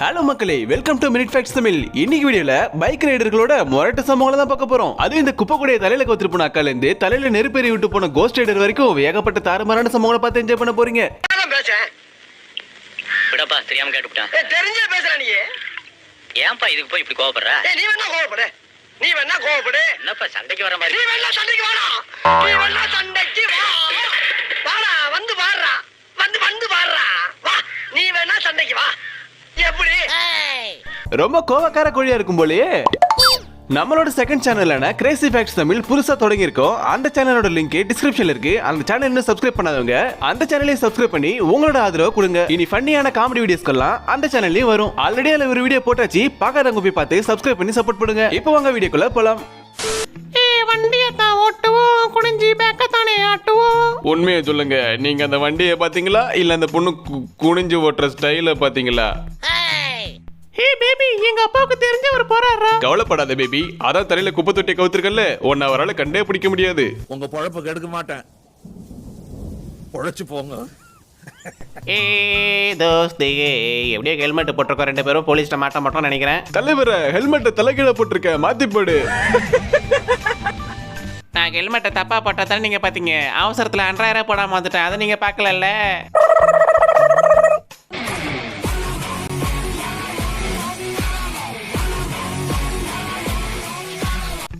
Hello மக்களே. Welcome to minute facts Tamil இன்னைக்கு வீடியோல பைக் ரைடர்களோட முரட்டு சம்பவங்களை தான் பார்க்க போறோம். அதுவும் இந்த குப்பை கூடைய தலையில கவுத்துட்டு போன அக்கால இருந்து தலையில நெருப்பெறி விட்டு போன கோஸ்ட் ரைடர் வரைக்கும் ஏகப்பட்ட தாறுமாறான சம்பவங்களை பார்த்து என்ஜாய் பண்ண போறீங்க. விடப்பா தெரியாம கேட்டுவிட்டான் ஏய், தெரிஞ்சே பேசுற நீ. ஏன்பா இதுக்கு போய் இப்படி கோவப்படுற? நீ வேணா கோவப்படு. நீ வேணா கோவப்படு. என்னப்பா சண்டைக்கு வர நீ மாதிரி வேணா சண்டைக்கு வாடா. நீ வேணா சண்டைக்கு வா. வாடா வந்து பாடுறா வந்து வந்து பாடுறா வா நீ வேணா சண்டைக்கு வா. எப்படி? ரொம்ப கோவக்கார கோழியா இருக்கும் போலயே. நம்மளோட செகண்ட் சேனலான கிரேசி ஃபேக்ட்ஸ் தமிழ் புதுசா தொடங்கி இருக்கோம் அந்த சேனலோட லிங்க் டிஸ்கிரிப்ஷன்ல இருக்கு. அந்த சேனல் இன்னும் சப்ஸ்கிரைப் பண்ணாதவங்க அந்த சேனலையும் சப்ஸ்கிரைப் பண்ணி உங்களோட ஆதரவை கொடுங்க. இனி ஃபன்னியான காமெடி வீடியோஸ்க்கெல்லாம் அந்த சேனல்லையும் வரும். ஆல்ரெடி அதுல ஒரு வீடியோ போட்டாச்சு. பார்க்காதவங்க போய் பார்த்து சப்ஸ்கிரைப் பண்ணி சப்போர்ட் பண்ணுங்க. இப்போ வாங்க வீடியோக்குள்ள போலாம். ஏ வண்டியத்தான் ஓட்டுவோம். குனிஞ்சி பேக்கத்தானே உண்மையை சொல்லுங்க. நீங்க அந்த வண்டியை பாத்தீங்களா இல்ல அந்த பொண்ணு குனிஞ்சு ஓட்டுற ஸ்டைல பாத்தீங்களா ஏ பேபி எங்க அப்பாவுக்கு தெரிஞ்சவர் போறாரா கவலைப்படாத பேபி. அதான் தலையில குப்பை தொட்டி கவுத்திருக்கல ஒன்னு அவரால் கண்டே பிடிக்க முடியாது. உங்க பொழப்ப கெடுக்க மாட்டேன். பொழைச்சு போங்க. ஏ தோஸ்தே. எப்படியோ ஹெல்மெட் போட்டிருக்கோம் ரெண்டு பேரும். போலீஸ்ட்ட மாட்ட மாட்டோம்னு நினைக்கிறேன். தலைவர ஹெல்மெட்டை தலைகீழ போட்டிருக்க. மாத்தி போடு. நான் ஹெல்மெட்டை தப்பா போட்டதால நீங்க பாத்தீங்க? அவசரத்துல அன்றாயிரம் போடாம வந்துட்டேன். அதை நீங்க பார்க்கலல்ல?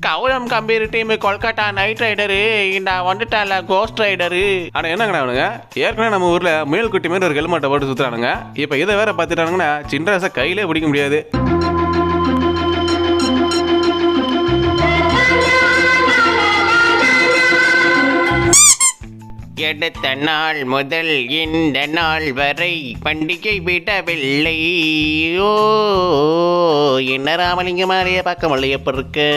Gautam Gambhir team Kolkata knight rider. இந்த வந்துட்டால கோஸ்ட் ரைடரு. ஆனால் என்னங்கண்ணா அவனுங்க ஏற்கனவே நம்ம ஊரில் முயல் குட்டி மாதிரி ஒரு ஹெல்மெட்டை போட்டு சுற்றுறானுங்க இப்போ இதை வேற சின்ன சின்ராச கையிலே பிடிக்க முடியாது. எடுத்த நாள் முதல் இந்த நாள் வரை பண்டிகை விடவில்லை. ஓ என்ன ராமலிங்கமாரிய பார்க்க முடியல எப்படி இருக்கு?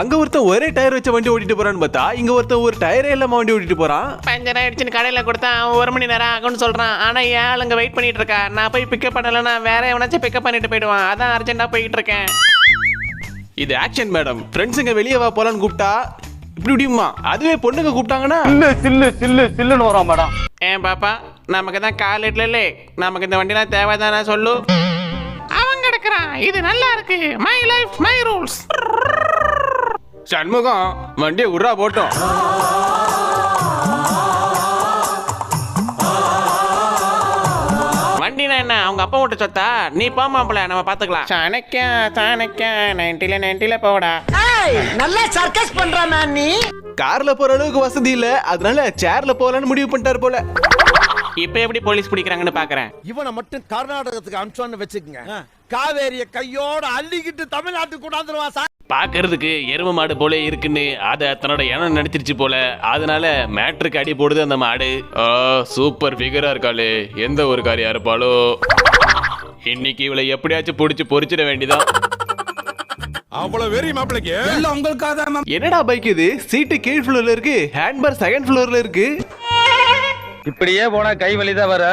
அங்க ஒருத்தன் ஒரே டயர் வச்ச வண்டி ஓட்டிட்டு போறான்னு பார்த்தா இங்க ஒருத்தன் ஒரு டயரே இல்லாம வண்டி ஓட்டிட்டு போறான். பஞ்சர் ஆயிடுச்சுன்னு கடையில கொடுத்தா அவன் ஒரு மணி நேரம் ஆகும்னு சொல்றான். ஆனா ஏன் ஆளுங்க வெயிட் பண்ணிட்டு இருக்கா. நான் போய் பிக்கப் பண்ணலன்னா வேற எவனாச்சும் பிக்கப் பண்ணிட்டு போயிடுவான். அதான் அர்ஜென்ட்டா போயிட்டு இருக்கேன். இது ஆக்ஷன் மேடம் ஃப்ரெண்ட்ஸுங்க வெளியே வா போலான்னு கூப்பிட்டா இப்படி இப்படிமா அதுவே பொண்ணுங்க கூப்பிட்டாங்கன்னா சில்லு சில்லு சில்லுன்னு வரும் மேடம். ஏன் பாப்பா நமக்கு தான் கால் இல்லைல்ல நமக்கு இந்த வண்டிலாம் தேவைதானே சொல்லு. அவன் கிடக்குறான் இது நல்லா இருக்கு. My life my rules Shanmugam வண்டியை உட்ரா போட்டோம். வண்டினா என்ன? அவங்க அப்பா விட்டு சொத்தா? நீ போமாப்பிள்ள நம்ம பாத்துக்கலாம் சாணக்கியா சாணக்கியா நைன்டில நைன்டில போடா. நல்லா சர்க்கஸ் பண்ற மேன் நீ கார்ல போற அளவுக்கு வசதி இல்ல. அதனால சேர்ல போலான்னு முடிவு பண்ணிட்டாரு போல. இப்ப எப்படி போலீஸ் பிடிக்கிறாங்கன்னு பாக்குறேன். இவனை மட்டும் கர்நாடகத்துக்கு அனுப்பிச்சோன்னு வச்சுக்கங்க. காவேரிய கையோட அள்ளிக்கிட்டு தமிழ்நாட்டுக்கு கொண்டாந்துருவான் சார். பாக்குறதுக்கு எரும மாடு போல இருக்குன்னு அத தன்னோட இனம் நடிச்சிருச்சு போல. அதனால மேட்ருக்கு அடி போடுது அந்த மாடு. ஆ சூப்பர் ஃபிகரா இருக்காளே. எந்த ஒரு காரியா இருப்பாளோ. இன்னைக்கு இவளை எப்படியாச்சும் பிடிச்சி பொறிச்சிட வேண்டியதான் அவ்வளவு வெறி மாப்பிளைக்கு? என்னடா பைக் இது? சீட்டு கீழ் ஃப்ளோர்ல இருக்கு. ஹேண்ட்பார் செகண்ட் ஃப்ளோர்ல இருக்கு. இப்படியே போனா கை வலிதான் வர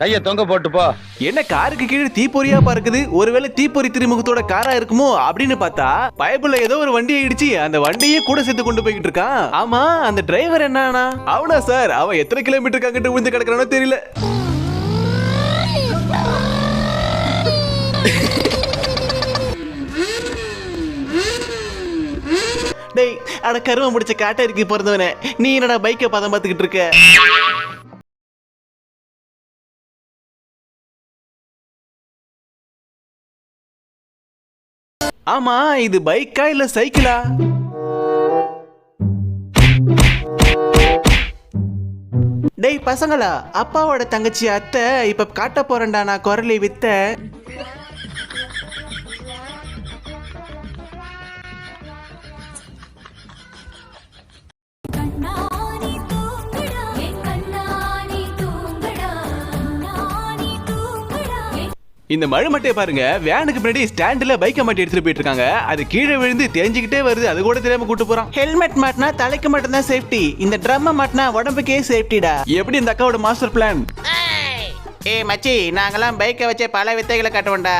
கைய தொங்க போட்டு போ. என்ன காருக்கு கீழே தீப்பொறியா பார்க்குது? ஒருவேளை தீப்பொறி திருமுகத்தோட காரா இருக்குமோ? அப்படின்னு பார்த்தா பைபிள்ல ஏதோ ஒரு வண்டியை இடிச்சு அந்த வண்டியே கூட சேர்த்து கொண்டு போய்கிட்டு இருக்கான். ஆமா அந்த டிரைவர் என்னன்னா அவனா சார் அவன் எத்தனை கிலோமீட்டருக்கு அங்கிட்டு விழுந்து கிடக்குறானோ தெரியல. அட கரும முடிச்ச காட்டேரிக்கு பிறந்தவனே. நீ என்னடா பைக்கை பதம் பார்த்துக்கிட்டு இருக்க? ஆமா இது பைக்கா இல்ல சைக்கிளா டேய் பசங்களா அப்பாவோட தங்கச்சி அத்தை இப்ப காட்ட போறேன்டா நான் குரலை வித்த. இந்த மழை மட்டையை பாருங்க. வேனுக்கு பின்னாடி ஸ்டாண்டில் பைக்கை மாட்டி எடுத்துட்டு போயிட்டு இருக்காங்க. அது கீழே விழுந்து தேஞ்சிக்கிட்டே வருது. அது கூட தெரியாம கூட்டு போறான். ஹெல்மெட் மாட்டினா தலைக்கு மட்டும்தான் சேஃப்டி இந்த ட்ரம் மாட்டினா உடம்புக்கே சேஃப்டிடா எப்படி இந்த அக்காவோட மாஸ்டர் பிளான் ஏய் மச்சி நாங்கெல்லாம் பைக்கை வச்சே பல வித்தைகளை காட்டுவோம்டா.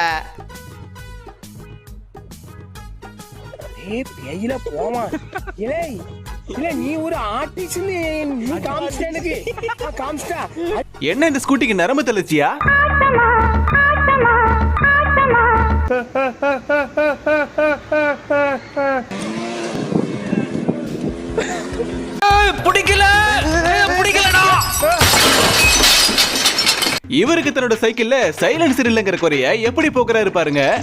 ஏய் பெயில போமா இல்லை இல்ல நீ ஒரு ஆர்டிஸ்ட் நீ காமிச்சிட்ட எனக்கு. ஆ, காமிச்சிட்டா. என்ன இந்த ஸ்கூட்டிக்கு நரம்பு தளர்ச்சியா? பிடிக்கல. பிடிக்கலடா. இவருக்கு தன்னோட சைக்கிள்ல சைலன்சர் இல்லைங்கிற குறைய எப்படி போக்குறாரு பாருங்க.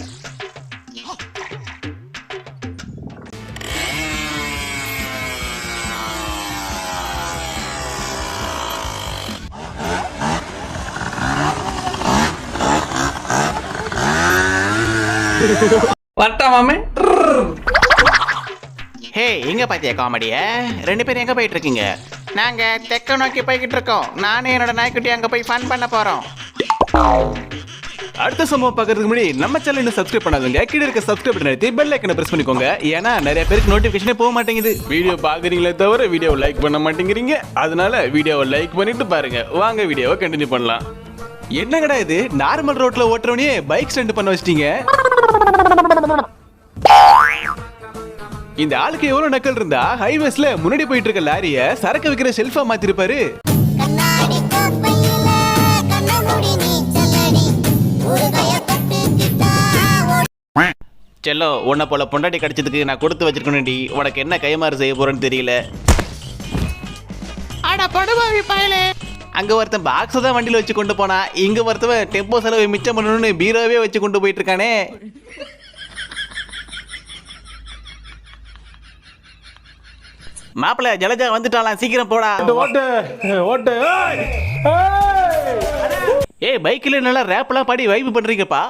வரட்டா மாமே. ஹே எங்க பாத்தியா காமெடிய? ரெண்டு பேரும் எங்க போயிட்டு இருக்கீங்க நாங்க தெக்க நோக்கி போய்கிட்டு இருக்கோம். நானும் என்னோட நாய்க்குட்டி அங்க போய் ஃபன் பண்ண போறோம். அடுத்த சம்பவம் பார்க்கறதுக்கு முன்னாடி நம்ம சேனல் இன்னும் சப்ஸ்கிரைப் பண்ணாதவங்க கீழே இருக்க சப்ஸ்கிரைப் பண்ணி நிறுத்தி பெல் ஐக்கனை பிரஸ் பண்ணிக்கோங்க. ஏன்னா நிறைய பேருக்கு நோட்டிபிகேஷனே போக மாட்டேங்குது. வீடியோ பாக்குறீங்களே தவிர வீடியோ லைக் பண்ண மாட்டேங்கிறீங்க. அதனால வீடியோவை லைக் பண்ணிட்டு பாருங்க. வாங்க வீடியோவை கண்டினியூ பண்ணலாம். என்னங்கடா இது? நார்மல் ரோட்ல ஓட்டுறவனே பைக் ஸ்டண்ட் பண்ண வச்சிட்டீங்க. இந்த ஆளுக்கு எவ்வளவு நக்கல் இருந்தா ஹைவேஸ்ல முன்னாடி போயிட்டு இருக்க லாரிய சரக்கு வைக்கிற ஷெல்ஃபா மாத்திருப்பாரு. செல்லோ உன்னை போல பொண்டாட்டி கிடைச்சதுக்கு நான் கொடுத்து வச்சிருக்கணும்டி. உனக்கு என்ன கைமாறு செய்ய போறேன்னு தெரியல. அட படுபாவி பயலே. அங்க ஒருத்தன் பாக்ஸ் தான் வண்டியில வச்சு கொண்டு போனா இங்க ஒருத்தவன் டெம்போ செலவை மிச்சம் பண்ணணும்னு பீரோவே வச்சு கொண்டு போயிட்டு இருக்கானே மாப்பிள்ள ஜலஜா வந்துட்டாலாம் சீக்கிரம் போடா. ஓட்டு ஓட்டு ஏய் பைக்ல நல்லா ரேப்லாம் பாடி வைப் பண்றீங்கப்பா?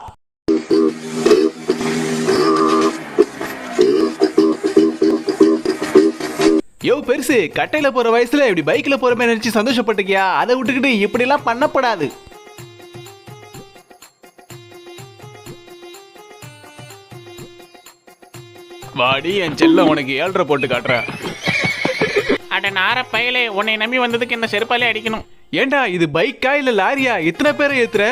யோ பெருசு கட்டையில போற வயசுல இப்படி பைக்ல போற மாதிரி நினைச்சு சந்தோஷப்பட்டுக்கியா அதை விட்டுக்கிட்டு இப்படி எல்லாம் பண்ணப்படாது. வாடி என் செல்லம் உனக்கு ஏழ்ரை போட்டு காட்டுறேன். அட நார பயலே உன்னை நம்பி வந்ததுக்கு என்ன செருப்பாலே அடிக்கணும். ஏண்டா இது பைக்கா இல்ல லாரியா? இத்தனை பேரை ஏத்துற?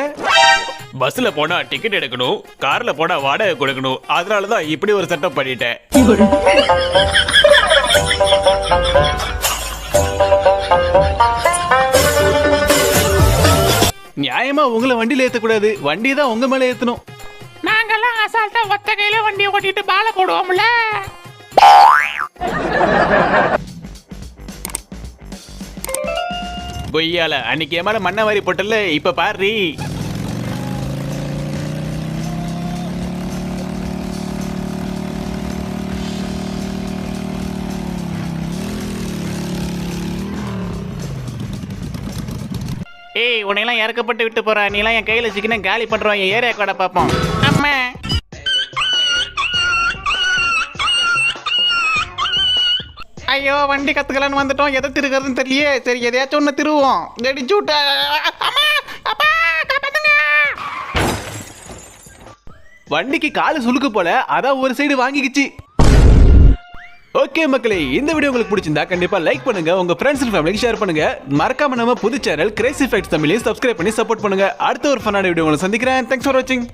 பஸ்ல போனா டிக்கெட் எடுக்கணும் கார்ல போனா வாடகை கொடுக்கணும். அதனாலதான் இப்படி ஒரு செட்டப் பண்ணிட்டேன். நியாயமா உங்களை வண்டியில ஏத்தக்கூடாது. வண்டி தான் உங்க மேல ஏத்தணும். நாங்கெல்லாம் அசால்ட்டா ஒத்த கையில வண்டியை ஓட்டிட்டு பாலை போடுவோம்ல. பொய்யால அன்னைக்கு என் மேல மண்ணை வாரி போட்டல இப்ப பாரு. ஏய் உன்னையெல்லாம் இறக்கப்பட்டு விட்டு போற. நீலாம் என் கையில் சிக்கினா காலி பண்ணுறோம் என் ஏரியா கூட பார்ப்போம். அம்மா. ஐயோ வண்டி கத்துக்கலான்னு வந்துட்டோம். எதை திருக்கிறதுன்னு தெரியலையே. சரி எதையாச்சும் ஒன்று திருவோம் வெடிச்சு விட்ட வண்டிக்கு காலு சுழுக்கு போல அதான் ஒரு சைடு வாங்கிக்கிச்சு. ஓகே மக்களே இந்த வீடியோ உங்களுக்கு பிடிச்சிருந்தா கண்டிப்பா லைக் பண்ணுங்க உங்க ஃப்ரெண்ட்ஸ் அண்ட் ஃபேமிலிக்கு ஷேர் பண்ணுங்க. மறக்காம நம்ம புது சேனல் கிரேசி ஃபைட்ஸ் தமிழையும் சப்ஸ்கிரைப் பண்ணி சப்போர்ட் பண்ணுங்க. அடுத்த ஒரு ஃபன்னான வீடியோ உங்களை சந்திக்கிறேன். தேங்க்ஸ் ஃபார் வாட்சிங்